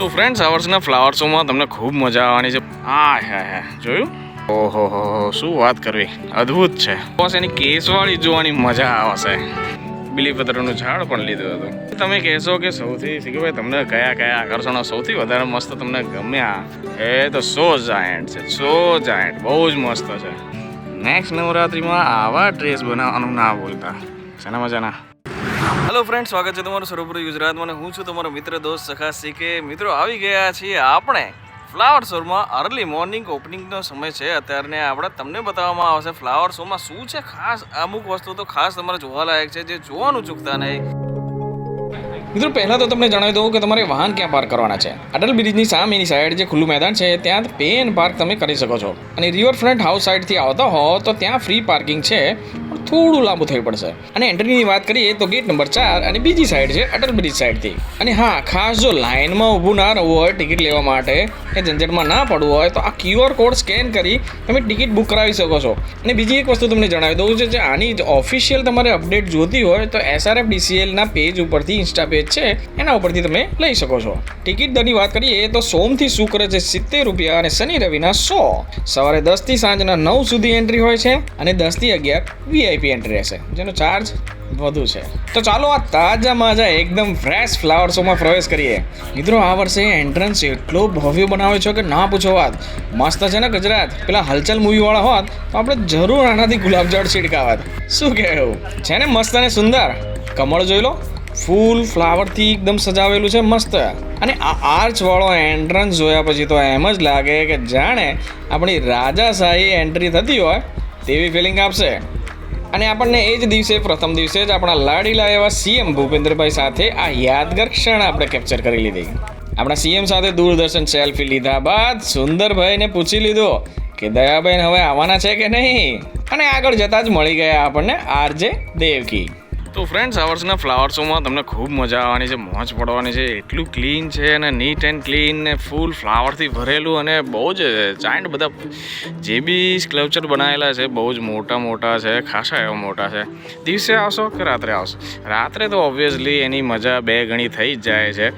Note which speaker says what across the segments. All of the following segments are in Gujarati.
Speaker 1: તો ફ્રેન્ડ્સ આ વર્ષના ફ્લાવર શોમાં તમને ખૂબ મજા આવવાની છે. હા હા, હે. જોયું? ઓહો, હો શું વાત કરવી? અદ્ભુત છે. બસ એની કેસવાળી જોવાની મજા આવશે. બિલીપત્રનું ઝાડ પણ લીધું હતું. તમે કહેશો કે સૌથી સિકભાઈ તમને કયા કયા આકર્ષણો સૌથી વધારે મસ્ત તમને ગમ્યા? એ તો સો જાયન્ટ છે, સો જાયન્ટ બહુ જ મસ્ત છે. નેક્સ્ટ નવરાત્રિમાં આવા ડ્રેસ બનાવવાનું ના બોલતા શેના મજાના? હેલો ફ્રેન્ડ સ્વાગત છે તમારું સર્વપુરી ગુજરાતમાં હું છું તમારો મિત્ર દોસ્ત સખા કે મિત્રો, આવી ગયા છીએ આપણે ફ્લાવર શોમાં અર્લી મોર્નિંગ ઓપનિંગનો સમય છે. અત્યારને આપણે તમને બતાવવામાં આવશે ફ્લાવર શોમાં શું છે ખાસ, અમુક વસ્તુ તો ખાસ તમારે જોવાલાયક છે જે જોવાનું ચૂકતા નહીં. મિત્રો, પહેલાં તો તમને જણાવી દઉં કે તમારે વાહન ક્યાં પાર્ક કરવાના છે. અટલ બ્રિજની સામેની સાઈડ જે ખુલ્લું મેદાન છે, ત્યાં પે એન્ડ પાર્ક તમે કરી શકો છો. અને રિવરફ્રન્ટ હાઉસ સાઈડથી આવતા હો તો ત્યાં ફ્રી પાર્કિંગ છે. થોડું લાંબુ થવું પડશે. અને એન્ટ્રીની વાત કરીએ તો ગેટ નંબર ચાર અને બીજી સાઈડ છે અટલ બ્રિજ સાઈડથી. અને હા, ખાસ જો લાઇનમાં ઊભું ના રહેવું હોય ટિકિટ લેવા માટે એ ઝંઝટમાં ના પડવું હોય, તો આ ક્યુઆર કોડ સ્કેન કરી તમે ટિકિટ બુક કરાવી શકો છો. અને બીજી એક વસ્તુ તમને જણાવી દઉં છે જે આની ઓફિશિયલ તમારે અપડેટ જોતી હોય, તો એસઆરએફ ડીસીએલના પેજ ઉપરથી ઇન્સ્ટા પેજ છે, એના ઉપરથી તમે લઈ શકો છો. ટિકિટ દરની વાત કરીએ તો સોમથી શુક્ર છે સિત્તેર રૂપિયા અને શનિ રવિના સો. સવારે દસથી સાંજના નવ સુધી એન્ટ્રી હોય છે અને દસથી અગિયાર વીઆઈપી એન્ટ્રી રહેશે જેનો ચાર્જ વધુ છે. તો ચાલો આ તાજા માજા એકદમ ફ્રેશ ફ્લાવર શોમાં પ્રવેશ કરીએ. મિત્રો, આ વર્ષે એન્ટ્રન્સ એટલો ભવ્ય બનાવ્યો છે કે ના પૂછો વાત. મસ્ત છે ને ગુજરાત. પેલા હલચલ મૂવીવાળા હોત, તો આપણે જરૂર આનાથી ગુલાબજળ છીડકાવત શું કહેવું? છે ને મસ્ત અને સુંદર? કમળ જોઈ લો. ફૂલ ફ્લાવરથી એકદમ સજાવેલું છે મસ્ત. અને આ આર્ચવાળો એન્ટ્રન્સ જોયા પછી તો એમ જ લાગે કે જાણે આપણી રાજાશાહી એન્ટ્રી થતી હોય તેવી ફિલિંગ આપશે. અને આપણને એ જ દિવસે, પ્રથમ દિવસે જ આપણા લાડીલા એવા સીએમ ભૂપેન્દ્રભાઈ સાથે આ યાદગાર ક્ષણ આપણે કેપ્ચર કરી લીધી. આપણા સીએમ સાથે દૂરદર્શન સેલ્ફી લીધા બાદ સુંદરભાઈને પૂછી લીધો કે, દયાબેન, હવે આવવાના છે કે નહીં? અને આગળ જતાં જ મળી ગયા આપણને આરજે દેવકી. તો ફ્રેન્ડ્સ આ વર્ષના ફ્લાવર શોમાં તમને ખૂબ મજા આવવાની છે, મોજ પડવાની છે, એટલું ક્લીન છે અને નીટ એન્ડ ક્લીન ને ફૂલ ફ્લાવરથી ભરેલું અને બહુ જ ચાઇન્ટ બધા જે બી સ્કલ્પચર બનાવેલા છે, બહુ જ મોટા મોટા છે, ખાસા એવા મોટા છે. દિવસે આવશો કે રાત્રે આવશો? રાત્રે તો ઓબ્વિયસલી એની મજા બે ગણી થઈ જ જાય છે.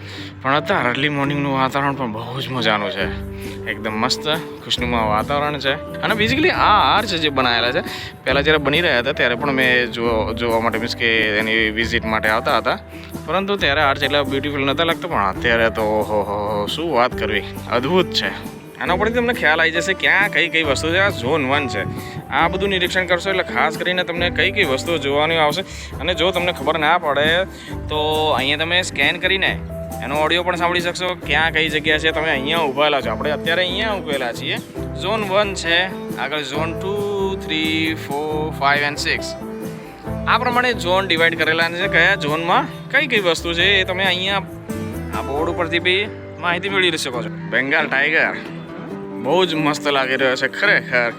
Speaker 1: પણ અત્યારે અર્લી મોર્નિંગનું વાતાવરણ પણ બહુ જ મજાનું છે. એકદમ મસ્ત ખુશનુમા વાતાવરણ છે. અને બેઝિકલી આ આર્ચ જે બનાવેલા છે. પહેલાં જ્યારે બની રહ્યા હતા, ત્યારે પણ મેં જો જોવા માટે મીન્સ કે એની વિઝિટ માટે આવતા હતા. પરંતુ ત્યારે આર્ચ એટલા બ્યુટિફુલ નહોતા લાગતા, પણ અત્યારે તો હો હો, શું વાત કરવી. અદ્ભુત છે. આના ઉપરથી તમને ખ્યાલ આવી જશે ક્યાં કઈ કઈ વસ્તુ છે? આ ઝોન વન છે. આ બધું નિરીક્ષણ કરશો એટલે ખાસ કરીને તમને કઈ કઈ વસ્તુઓ જોવાની આવશે. અને જો તમને ખબર ના પડે, તો અહીંયા તમે સ્કેન કરીને એનો ઓડિયો પણ સાંભળી શકશો. ક્યાં કઈ જગ્યા છે તમે અહીંયા ઉભેલા છો. આપણે અત્યારે અહીંયા ઉભેલા છીએ. ઝોન વન છે. આગળ zone two three four five and six આ પ્રમાણે ઝોન ડિવાઈડ કરેલા છે. કયા ઝોનમાં કઈ કઈ વસ્તુ છે એ તમે અહીંયા આ બોર્ડ ઉપરથી બી માહિતી મેળવી શકો છો. બેંગાલ ટાઈગર બહુ જ મસ્ત લાગી રહ્યો છે ખરેખર.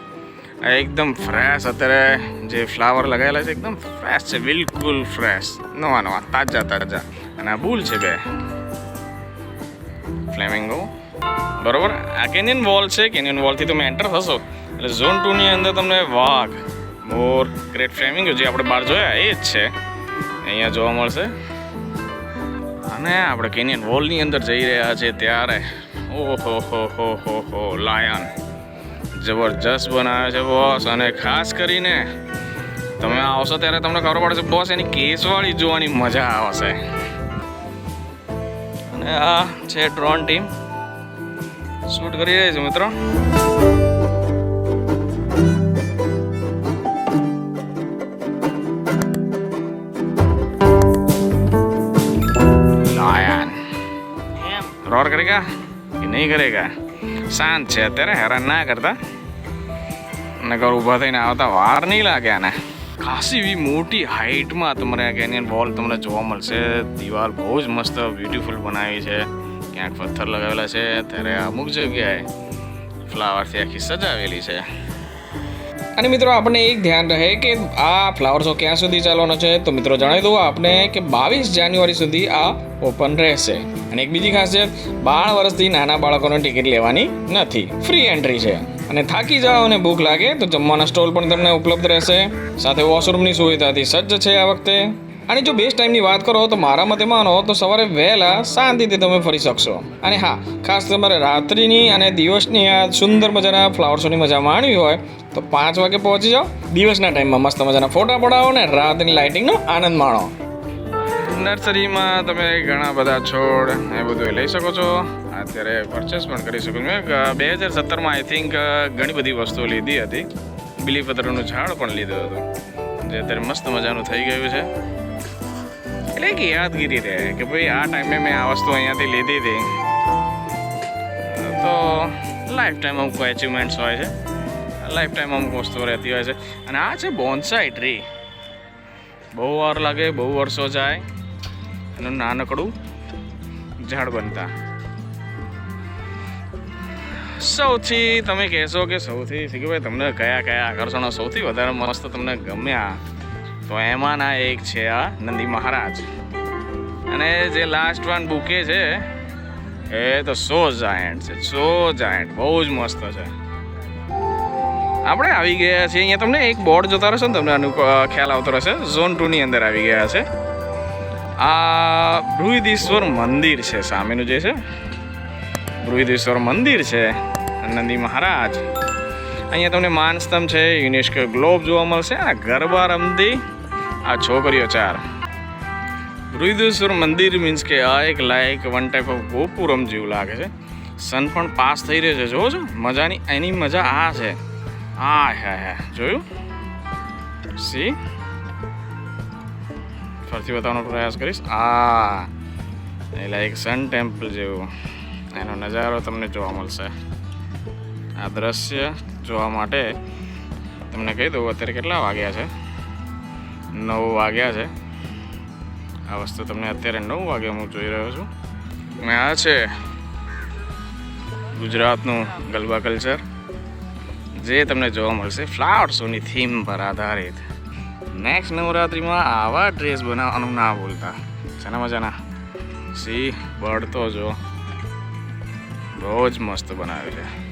Speaker 1: એકદમ ફ્રેશ અત્યારે જે ફ્લાવર લગાવેલા છે, એકદમ ફ્રેશ છે. બિલકુલ ફ્રેશ નવા નવા, તાજા તાજા. અને આ ભૂલ છે બે. ફ્લેમિંગો બરોબર? આ કેનિયન વોલ છે. કેનિયન વોલથી તમે એન્ટર થશો. એટલે ઝોન ટુની અંદર તમને વાઘ, મોર, ગ્રેટ ફ્લેમિંગો જે આપણે બહાર જોયા, એ જ છે. અહીંયા જોવા મળશે. અને આપણે કેનિયન વોલની અંદર જઈ રહ્યા છે ત્યારે. ઓહો હો હો હો હો લાયન. જબરજસ્ત બનાવે છે બોસ અને ખાસ કરીને તમે આવશો ત્યારે તમને ખબર પડશે બોસ એની કેસવાળી જોવાની મજા આવશે. અને આ છે ડ્રોન ટીમ શૂટ કરી રહી છે મિત્રો. રોર કરેગા કે? નહીં કરેગા શાંત છે અત્યારે, હેરાન ના કરતા. નગર ઊભા થઈને આવતા વાર નહીં લાગે આને. ખાસી એવી મોટી હાઇટમાં તમારે આ કેનિયન વોલ તમને જોવા મળશે. દિવાલ બહુ જ મસ્ત બ્યુટીફુલ બનાવી છે. ક્યાંક પથ્થર લગાવેલા છે ત્યારે અમુક જગ્યાએ ફ્લાવરથી આખી સજાવેલી છે. અને મિત્રો, આપણને એક ધ્યાન રહે કે આ ફ્લાવર શો ક્યાં સુધી ચાલવાનો છે, તો મિત્રો જણાવી દઉં આપણે કે બાવીસ જાન્યુઆરી સુધી આ ઓપન રહેશે. અને એક બીજી ખાસિયત, બાર વર્ષથી નાના બાળકોને ટિકિટ લેવાની નથી. ફ્રી એન્ટ્રી છે. અને થાકી જાઓ અને ભૂખ લાગે તો જમવાના સ્ટોલ પણ તમને ઉપલબ્ધ રહેશે. સાથે વોશરૂમની સુવિધાથી સજ્જ છે આ વખતે. અને જો બેસ્ટ ટાઈમની વાત કરો તો મારા મતે માનો તો સવારે વહેલા શાંતિથી તમે ફરી શકશો. અને હા, ખાસ તમારે રાત્રિની અને દિવસની આ સુંદર મજાના ફ્લાવર શોની મજા માણવી હોય તો પાંચ વાગે પહોંચી જાઓ. દિવસના ટાઈમમાં મસ્ત મજાના ફોટા પડાવો ને રાતની લાઇટિંગનો આનંદ માણો. નર્સરીમાં તમે ઘણા બધા છોડ એ બધું લઈ શકો છો. અત્યારે પરચેસ પણ કરી શકું મેં બે હજાર સત્તરમાં આઈ થિંક ઘણી બધી વસ્તુઓ લીધી હતી. બિલીપત્રનું ઝાડ પણ લીધું હતું, જે અત્યારે મસ્ત મજાનું થઈ ગયું છે. એટલે એક યાદગીરી રહે કે ભાઈ, આ ટાઈમે મેં આ વસ્તુ અહીંયાથી લીધી હતી. તો લાઈફ ટાઈમ અમુક એચિવમેન્ટ્સ હોય છે. લાઈફ ટાઈમ અમુક વસ્તુઓ રહેતી હોય છે. અને આ છે બોન્સાઈ ટ્રી બહુ વાર લાગે, બહુ વર્ષો જાય એનું નાનકડું ઝાડ બનતા. સૌથી તમે કહેશો કે સૌથી શીખભાઈ તમને કયા કયા આકર્ષણો સૌથી વધારે મસ્ત તમને ગમ્યા? તો એમાંના એક છે આ નંદી મહારાજ. અને જે લાસ્ટ વન બુકે છે, એ તો સો જાયન્ટ છે સો જાયન્ટ બહુ જ મસ્ત છે. આપણે આવી ગયા છીએ, અહીંયા તમને એક બોર્ડ જોતા રહેશો ને, તમને આનું ખ્યાલ આવતો રહેશે. ઝોન ટુની અંદર આવી ગયા છે. આ બૃહદીશ્વર મંદિર છે, સામેનું જે છે. બૃહદીશ્વર મંદિર છે. નંદી મહારાજ. અહીંયા તમને માનસ્તંભ છે, યુનેસ્કો ગ્લોબ જોવા મળશે અને ગરબા રમતી આ છોકરીઓ ચાર. બૃહદેશ્વર મંદિર મીન્સ કે આ એક લાયક વન ટાઈપ ઓફ ગોપુરમ જેવું લાગે છે. સન પણ પાસ થઈ રહ્યો છે, જોવો છો, મજાની, એની મજા આ છે. આ હે હે જોયું? સી ફરીથી બતાવવાનો પ્રયાસ કરીશ. આ એક સન ટેમ્પલ જેવું. એનો નજારો તમને જોવા મળશે. આ દ્રશ્ય જોવા માટે તમને કહી દઉં, અત્યારે કેટલા વાગ્યા છે? નવ વાગ્યા છે. આ વસ્તુ તમને અત્યારે નવ વાગે હું જોઈ રહ્યો છું. અને આ છે ગુજરાતનું ગલબા કલ્ચર, જે તમને જોવા મળશે ફ્લાવર શોની થીમ પર આધારિત. નેક્સ્ટ નવરાત્રિમાં આવા ડ્રેસ બનાવવાનું ના ભૂલતા. છે મજાના? સી બળતો જો. બહુ જ મસ્ત બનાવ્યું છે.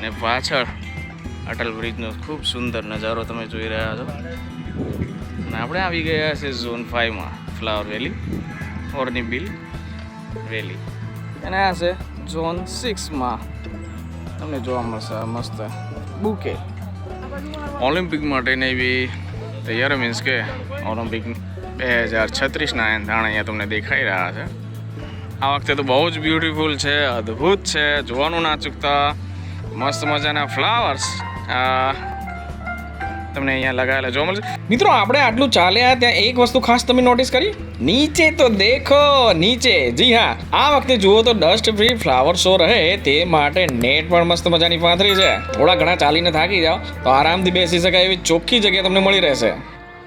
Speaker 1: અને પાછળ અટલ બ્રિજનો ખૂબ સુંદર નજારો તમે જોઈ રહ્યા છો. અને આપણે આવી ગયા છે ઝોન ફાઈવમાં ફ્લાવર વેલી હોર્નીબિલ વેલી અને આ છે ઝોન સિક્સમાં તમને જોવા મળશે મસ્ત બુકે ઓલિમ્પિક માટેની બી તૈયાર મીન્સ કે ઓલિમ્પિક બે હજાર છત્રીસના એંધાણ અહીંયા તમને દેખાઈ રહ્યા છે. આ વખતે તો બહુ જ બ્યુટીફુલ છે, અદ્ભુત છે, જોવાનું ના ચૂકતા. મસ્ત મજાના ફ્લાવર્સ તમને અહીંયા લગાવેલા જોવા મળશે. મિત્રો, આપણે આટલું ચાલ્યા ત્યાં એક વસ્તુ ખાસ તમે નોટિસ કરી? નીચે તો દેખો, નીચે. જી હા, આ વખતે જુઓ તો ડસ્ટ ફ્રી ફ્લાવર શો રહે તે માટે નેટ પણ મસ્ત મજાની પાથરી છે. થોડા ઘણા ચાલીને થાકી જાઓ, તો આરામથી બેસી શકાય એવી ચોખ્ખી જગ્યા તમને મળી રહેશે.